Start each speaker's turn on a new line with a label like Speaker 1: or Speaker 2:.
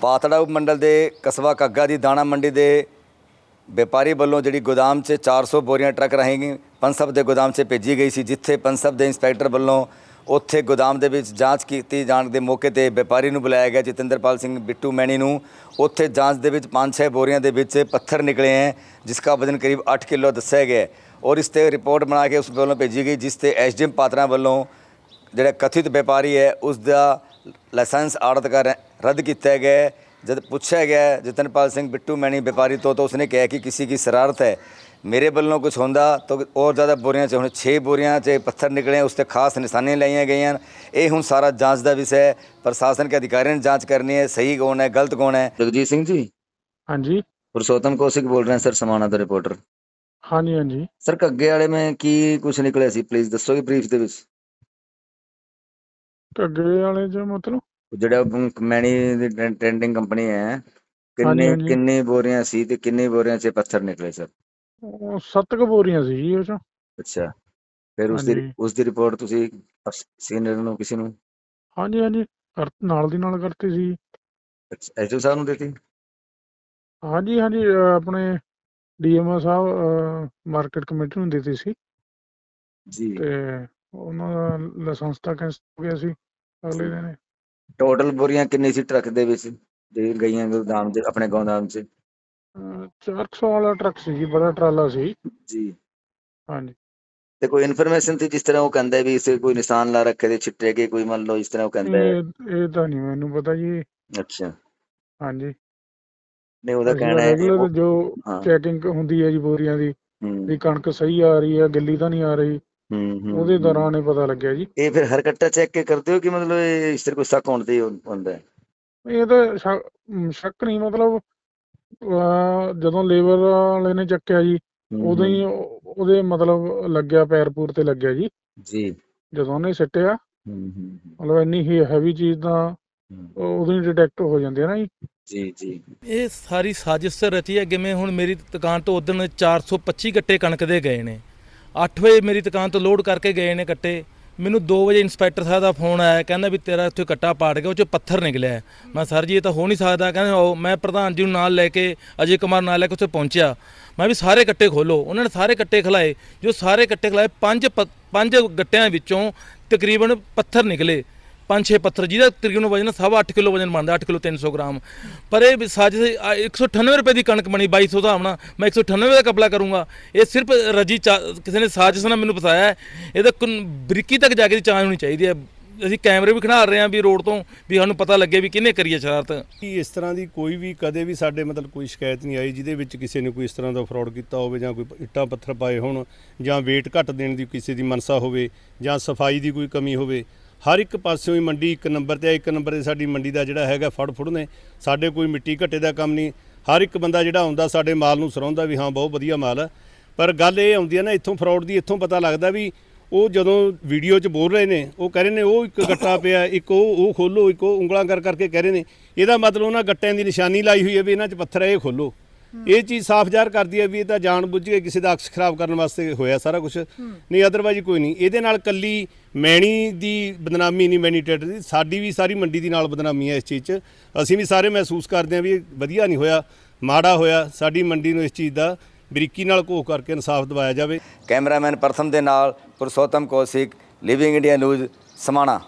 Speaker 1: ਪਾਤੜਾ ਮੰਡਲ ਦੇ ਕਸਬਾ ਕੱਗਾ ਦੀ ਦਾਣਾ ਮੰਡੀ ਦੇ ਵਪਾਰੀ ਵੱਲੋਂ ਜਿਹੜੀ ਗੋਦਾਮ 'ਚ 400 ਬੋਰੀਆਂ ਟਰੱਕ ਰਾਹੀਂ ਪੰਸਬ ਦੇ ਗੋਦਾਮ 'ਚ ਭੇਜੀ ਗਈ ਸੀ, ਜਿੱਥੇ ਪੰਸਬ ਦੇ ਇੰਸਪੈਕਟਰ ਵੱਲੋਂ ਉੱਥੇ ਗੋਦਾਮ ਦੇ ਵਿੱਚ ਜਾਂਚ ਕੀਤੀ ਜਾਣ ਦੇ ਮੌਕੇ ਤੇ ਵਪਾਰੀ ਨੂੰ ਬੁਲਾਇਆ ਗਿਆ, ਜਤਿੰਦਰਪਾਲ ਸਿੰਘ ਬਿੱਟੂ ਮੈਣੀ ਨੂੰ। ਉੱਥੇ ਜਾਂਚ ਦੇ ਵਿੱਚ 5-6 ਬੋਰੀਆਂ ਦੇ ਵਿੱਚ ਪੱਥਰ ਨਿਕਲੇ ਹੈ, ਜਿਸ ਦਾ ਵਜ਼ਨ ਕਰੀਬ 8 ਕਿਲੋ ਦੱਸਿਆ ਗਿਆ ਔਰ ਇਸ ਤੇ ਰਿਪੋਰਟ ਬਣਾ ਕੇ ਉਸ ਵੱਲੋਂ ਭੇਜੀ ਗਈ, ਜਿਸ ਤੇ ਐਸਡੀਐਮ ਪਾਤਰਾ ਵੱਲੋਂ ਜਿਹੜਾ ਕਥਿਤ ਵਪਾਰੀ ਹੈ ਉਸ ਦਾ ਲਾਇਸੈਂਸ ਆੜਤ ਕਰ ਰੱਦ ਕੀਤਾ ਗਿਆ ਹੈ। ਜਦ ਪੁੱਛਿਆ ਗਿਆ ਜਤਨਪਾਲ ਸਿੰਘ ਬਿੱਟੂ ਮੈਣੀ ਵਪਾਰੀ ਤੋਂ ਤਾਂ ਉਸਨੇ ਕਿਹਾ ਕਿ ਕਿਸੇ ਦੀ ਸ਼ਰਾਰਤ ਹੈ ਮੇਰੇ ਵੱਲੋਂ ਕੁਝ ਹੁੰਦਾ ਤਾਂ ਔਰ ਜ਼ਿਆਦਾ ਬੋਰੀਆਂ 'ਚ ਹੁਣ 6 ਬੋਰੀਆਂ 'ਚ ਪੱਥਰ ਨਿਕਲੇ ਉਸ ਤੇ ਖਾਸ ਨਿਸ਼ਾਨੀਆਂ ਲਾਈਆਂ ਗਈਆਂ ਹਨ। ਇਹ ਹੁਣ ਸਾਰਾ ਜਾਂਚ ਦਾ ਵਿਸ਼ਾ ਹੈ ਪ੍ਰਸ਼ਾਸਨ ਕੇ ਅਧਿਕਾਰੀਆਂ ਨੇ ਜਾਂਚ ਕਰਨੀ ਹੈ ਸਹੀ ਕੌਣ ਹੈ ਗਲਤ ਕੌਣ ਹੈ ਜਗਜੀਤ ਸਿੰਘ ਜੀ
Speaker 2: ਹਾਂਜੀ
Speaker 1: ਪੁਰਸ਼ੋਤਮ ਕੌਸ਼ਿਕ ਬੋਲ ਰਹੇ ਸਰ ਸਮਾਣਾ ਦਾ ਰਿਪੋਰਟਰ
Speaker 2: ਹਾਂਜੀ ਹਾਂਜੀ
Speaker 1: ਸਰ ਕੱਗੇ ਵਾਲੇ ਮੈਂ ਕੀ ਕੁਝ ਨਿਕਲਿਆ ਸੀ ਪਲੀਜ਼ ਦੱਸੋਗੇ ਬਰੀਫ ਦੇ ਵਿੱਚ
Speaker 2: ਘੱਗੇ ਵਾਲੇ ਚ ਮਤਲਬ
Speaker 1: ਜਿਹੜਾ ਮੈਣੀ ਦੀ ਟ੍ਰੈਂਡਿੰਗ ਕੰਪਨੀ ਹੈ ਕਿੰਨੇ
Speaker 2: ਹਾਂਜੀ।
Speaker 1: ਕਿੰਨੇ ਬੋਰੀਆਂ ਸੀ ਤੇ ਕਿੰਨੇ ਬੋਰੀਆਂ 'ਚ ਪੱਥਰ ਨਿਕਲੇ ਸਰ?
Speaker 2: ਉਹ ਸੱਤ ਕੁ ਬੋਰੀਆਂ ਸੀ ਜੀ ਉਹ ਚ।
Speaker 1: ਅੱਛਾ ਫਿਰ ਉਸ ਦੀ
Speaker 2: ਹਾਂਜੀ।
Speaker 1: ਉਸ ਦੀ ਰਿਪੋਰਟ ਤੁਸੀਂ ਸੀਨੀਅਰ ਨੂੰ ਕਿਸੇ ਨੂੰ?
Speaker 2: ਹਾਂਜੀ ਹਾਂਜੀ ਕਰ ਨਾਲ ਦੀ ਨਾਲ ਕਰਤੀ ਸੀ।
Speaker 1: ਐਸਡੀਓ ਸਾਹਿਬ ਨੂੰ ਦਿੱਤੀ?
Speaker 2: ਹਾਂਜੀ ਹਾਂਜੀ ਅਹ ਆਪਣੇ ਡੀਐਮਓ ਸਾਹਿਬ ਮਾਰਕੀਟ ਕਮੇਟੀ ਨੂੰ ਦਿੱਤੀ ਸੀ।
Speaker 1: ਜੀ।
Speaker 2: ਤੇ ਉਹਨਾਂ ਦਾ ਲਾਇਸੈਂਸ ਤਾਂ ਕੈਂਸਲ ਹੋ ਗਿਆ ਸੀ ਅਗਲੇ ਦਿਨ।
Speaker 1: ਟੋਟਲ ਬੋਰੀਆਂ ਕਿੰਨੀ ਸੀ ਟਰੱਕ ਦੇ ਵਿੱਚ? ਦੇ ਗਈਆਂ ਗੋਦਾਮ ਦੇ ਆਪਣੇ ਗੋਦਾਮ 'ਚ
Speaker 2: ਅਹ 400 ਵਾਲਾ ਟਰੱਕ ਸੀ ਜੀ ਬੜਾ ਟਰਾਲਾ ਸੀ।
Speaker 1: ਜੀ।
Speaker 2: ਹਾਂਜੀ।
Speaker 1: ਤੇ ਕੋਈ ਇਨਫੋਰਮੇਸ਼ਨ ਸੀ ਜਿਸ ਤਰ੍ਹਾਂ ਉਹ ਕਹਿੰਦਾ ਵੀ ਇਸੇ ਕੋਈ ਨਿਸ਼ਾਨ ਲਾ ਰੱਖੇ ਦੇ ਛਿੱਟੇ ਕੇ ਕੋਈ ਮੰਨ ਲਓ ਇਸ ਤਰ੍ਹਾਂ ਉਹ ਕਹਿੰਦਾ ਹੈ?
Speaker 2: ਇਹ ਇਹ ਤਾਂ ਨਹੀਂ ਮੈਨੂੰ ਪਤਾ ਜੀ।
Speaker 1: ਅੱਛਾ।
Speaker 2: ਹਾਂਜੀ।
Speaker 1: ਨਹੀਂ ਉਹਦਾ ਕਹਿਣਾ ਹੈ ਉਹ-
Speaker 2: ਜੋ
Speaker 1: ਹਾਂ।
Speaker 2: ਚੈਕਿੰਗ ਹੁੰਦੀ ਹੈ ਜੀ ਬੋਰੀਆਂ ਦੀ ਵੀ ਕਣਕ ਸਹੀ ਆ ਰਹੀ ਹੈ ਗਿੱਲੀ ਤਾਂ ਨਹੀਂ ਆ ਰਹੀ।
Speaker 1: ਹੂੰ,
Speaker 2: ਉਹਦੇ। ਦੌਰਾਨ ਹੀ ਪਤਾ ਲੱਗਿਆ ਜੀ।
Speaker 1: ਇਹ ਫਿਰ ਹਰ ਕੱਟਾ ਚੈੱਕ ਕੇ ਕਰਦੇ ਹੋ ਕਿ ਮਤਲਬ ਇਹ ਇਸ ਤਰ੍ਹਾਂ ਕੋਈ ਸ਼ੱਕ ਹੋਣ ਤੇ ਹੁੰਦਾ ਹੈ?
Speaker 2: ਇਹ ਤਾਂ ਸ਼ੱਕ ਅਮ ਸ਼ੱਕ ਨਹੀਂ ਮਤਲਬ ਅਹ ਜਦੋਂ ਲੇਬਰ ਵਾਲੇ ਨੇ ਚੱਕਿਆ ਜੀ
Speaker 1: ਹੂੰ,
Speaker 2: ਉਦੋਂ ਹੀ
Speaker 1: ਹੂੰ,
Speaker 2: ਉਹ- ਉਹਦੇ ਮਤਲਬ ਲੱਗਿਆ ਪੈਰ ਪੂਰ ਤੇ ਲੱਗਿਆ ਜੀ।
Speaker 1: ਜੀ।
Speaker 2: ਜਦੋਂ ਉਹਨੇ ਸਿੱਟਿਆ
Speaker 1: ਹੂੰ,
Speaker 2: ਮਤਲਬ ਇੰਨੀ ਹੀ ਹੈਵੀ ਚੀਜ਼ ਤਾਂ
Speaker 1: ਹੂੰ,
Speaker 2: ਉਹ- ਉਦੋਂ ਹੀ ਡਿਟੈਕਟ ਹੋ ਜਾਂਦੀ ਹੈ ਨਾ ਜੀ।
Speaker 1: ਜੀ ਜੀ।
Speaker 3: ਇਹ ਸਾਰੀ ਸਾਜ਼ਿਸ਼ ਰਚੀ ਹੈ ਜਿਵੇਂ ਹੁਣ ਮੇਰੀ ਦੁਕਾਨ ਤੋਂ ਉਦੋਂ 425 ਗੱਟੇ ਕਣਕ ਦੇ ਗਏ ਨੇ। 8 ਵਜੇ ਮੇਰੀ ਦੁਕਾਨ ਤੋਂ ਲੋਡ ਕਰਕੇ ਗਏ ਨੇ ਕੱਟੇ। ਮੈਨੂੰ 2 ਵਜੇ ਇੰਸਪੈਕਟਰ ਸਾਹਿਬ ਦਾ ਫੋਨ ਆਇਆ, ਕਹਿੰਦਾ ਵੀ ਤੇਰਾ ਇੱਥੇ ਕੱਟਾ ਪਾੜ ਗਿਆ, ਉਹ ਚ ਪੱਥਰ ਨਿਕਲਿਆ। ਮੈਂ ਸਰ ਜੀ, ਇਹ ਤਾਂ ਹੋ ਨਹੀਂ ਸਕਦਾ। ਕਹਿੰਦੇ, ਉਹ ਮੈਂ ਪ੍ਰਧਾਨ ਜੀ ਨੂੰ ਨਾਲ ਲੈ ਕੇ, ਅਜੇ ਕੁਮਾਰ ਨਾਲ ਲੈ ਕੇ ਉੱਥੇ ਪਹੁੰਚਿਆ। ਮੈਂ ਵੀ ਸਾਰੇ ਕੱਟੇ ਖੋਲੋ। ਉਹਨਾਂ ਨੇ ਸਾਰੇ ਕੱਟੇ ਖਲਾਏ। ਜੋ ਸਾਰੇ ਕੱਟੇ ਖਲਾਏ, ਪੰਜ ਪ- ਪੰਜ ਗੱਟਿਆਂ ਵਿੱਚੋਂ ਤਕਰੀਬਨ ਪੱਥਰ ਨਿਕਲੇ। ਪੰਜ ਛੇ ਪੱਥਰ, ਜਿਹਦਾ ਤਕਰੀਬਨ ਵਜਨ ਸਵਾ 8 ਕਿਲੋ ਵਜਨ ਬਣਦਾ 8 ਕਿਲੋ 300 ਗ੍ਰਾਮ। ਪਰ ਇਹ ਸਾजिश 198 ਰੁਪਏ ਦੀ ਕਣਕ ਬਣੀ 2200 ਦਾ ਆਉਣਾ ਮੈਂ 198 ਦਾ ਕਪਲਾ ਕਰੂੰਗਾ। ਇਹ ਸਿਰਫ ਰਜੀ ਚਾ- ਕਿਸੇ ਨੇ ਸਾਜ਼ਿਸ਼ ਨਾਲ ਮੈਨੂੰ ਫਸਾਇਆ ਇਹਦਾ ਬਰੀਕੀ ਤੱਕ ਜਾ ਕੇ ਦੀ ਜਾਂਚ ਹੋਣੀ ਚਾਹੀਦੀ ਹੈ। ਅਸੀਂ ਕੈਮਰੇ ਵੀ ਖੜਾ ਰਹੇ ਹਾਂ ਵੀ ਰੋਡ ਤੋਂ ਵੀ ਸਾਨੂੰ ਪਤਾ ਲੱਗੇ ਵੀ ਕਿਹਨੇ ਕਰੀ ਹੈ ਸ਼ਰਾਰਤ।
Speaker 4: ਕਿ ਇਸ ਤਰ੍ਹਾਂ ਦੀ ਕੋਈ ਵੀ, ਕਦੇ ਵੀ ਸਾਡੇ ਮਤਲਬ ਕੋਈ ਸ਼ਿਕਾਇਤ ਨਹੀਂ ਆਈ ਜਿਹਦੇ ਵਿੱਚ ਕਿਸੇ ਨੇ ਕੋਈ ਇਸ ਤਰ੍ਹਾਂ ਦਾ ਫਰਾਡ ਕੀਤਾ ਹੋਵੇ ਜਾਂ ਕੋਈ ਇੱਟਾਂ ਪੱਥਰ ਪਾਏ ਹੋਣ ਜਾਂ weight ਘੱਟ ਦੇਣ ਦੀ ਕਿਸੇ ਦੀ ਮਨਸਾ ਹੋਵੇ ਜਾਂ ਸਫ਼ਾਈ ਦੀ ਕੋਈ ਕਮੀ ਹੋਵੇ ਹਰ ਇੱਕ ਪਾਸਿਓਂ ਹੀ ਮੰਡੀ ਇੱਕ ਨੰਬਰ ਤੇ ਆ, ਇੱਕ ਨੰਬਰ ਤੇ ਸਾਡੀ ਮੰਡੀ ਦਾ ਜਿਹੜਾ ਹੈਗਾ ਫੜ ਫੁੜ ਨੇ। ਸਾਡੇ ਕੋਈ ਮਿੱਟੀ ਘੱਟੇ ਦਾ ਕੰਮ ਨਹੀਂ। ਹਰ ਇੱਕ ਬੰਦਾ ਜਿਹੜਾ ਆਉਂਦਾ ਸਾਡੇ ਮਾਲ ਨੂੰ ਸਰਾਉਂਦਾ ਵੀ ਹਾਂ, ਬਹੁਤ ਵਧੀਆ ਮਾਲ ਹੈ ਪਰ ਗੱਲ ਇਹ ਆਉਂਦੀ ਹੈ ਨਾ, ਇੱਥੋਂ ਫਰਾਡ ਦੀ ਇੱਥੋਂ ਪਤਾ ਲੱਗਦਾ ਵੀ ਉਹ ਜਦੋਂ ਵੀਡੀਓ 'ਚ ਬੋਲ ਰਹੇ ਨੇ, ਉਹ ਕਹਿ ਰਹੇ ਨੇ, ਉਹ ਇੱਕ ਗੱਟਾ ਪਿਆ, ਇੱਕ ਉਹ ਉਹ ਖੋਲੋ, ਇੱਕ ਉਹ ਉਂਗਲਾਂ ਕਰ ਕਰਕੇ ਕਹਿ ਰਹੇ ਨੇ। ਇਹਦਾ ਮਤਲਬ ਉਹਨਾਂ ਗੱਟਿਆਂ ਦੀ ਨਿਸ਼ਾਨੀ ਲਾਈ ਹੋਈ ਹੈ ਵੀ ਇਹਨਾਂ 'ਚ ਪੱਥਰ ਹੈ ਇਹ ਖੋਲੋ। ਇਹ ਚੀਜ਼ ਸਾਫ਼ ਜ਼ਾਹਰ ਕਰਦੀ ਹੈ ਵੀ ਇਹ ਤਾਂ ਜਾਣ ਬੁੱਝ ਕੇ ਕਿਸੇ ਦਾ ਅਕਸ ਖਰਾਬ ਕਰਨ ਵਾਸਤੇ ਹੋਇਆ ਸਾਰਾ ਕੁਝ ਨਹੀਂ ਅਦਰਵਾਈਜ਼ ਕੋਈ ਨਹੀਂ। ਇਹਦੇ ਨਾਲ ਕੱਲੀ ਮੈਣੀ ਦੀ ਬਦਨਾਮੀ ਨਹੀਂ ਮੈਨੀ ਟੇਟਰ ਦੀ। ਸਾਡੀ ਵੀ ਸਾਰੀ ਮੰਡੀ ਦੀ ਨਾਲ ਬਦਨਾਮੀ ਹੈ ਇਸ ਚੀਜ਼ 'ਚ। ਅਸੀਂ ਵੀ ਸਾਰੇ ਮਹਿਸੂਸ ਕਰਦੇ ਹਾਂ ਵੀ ਇਹ ਵਧੀਆ ਨਹੀਂ ਹੋਇਆ ਮਾੜਾ ਹੋਇਆ। ਸਾਡੀ ਮੰਡੀ ਨੂੰ ਇਸ ਚੀਜ਼ ਦਾ ਬਰੀਕੀ ਨਾਲ ਘੋਖ ਕਰਕੇ ਇਨਸਾਫ ਦਿਵਾਇਆ ਜਾਵੇ।
Speaker 1: ਕੈਮਰਾਮੈਨ ਪ੍ਰਥਮ ਦੇ ਨਾਲ Purushottam Kaushik living India news Samana.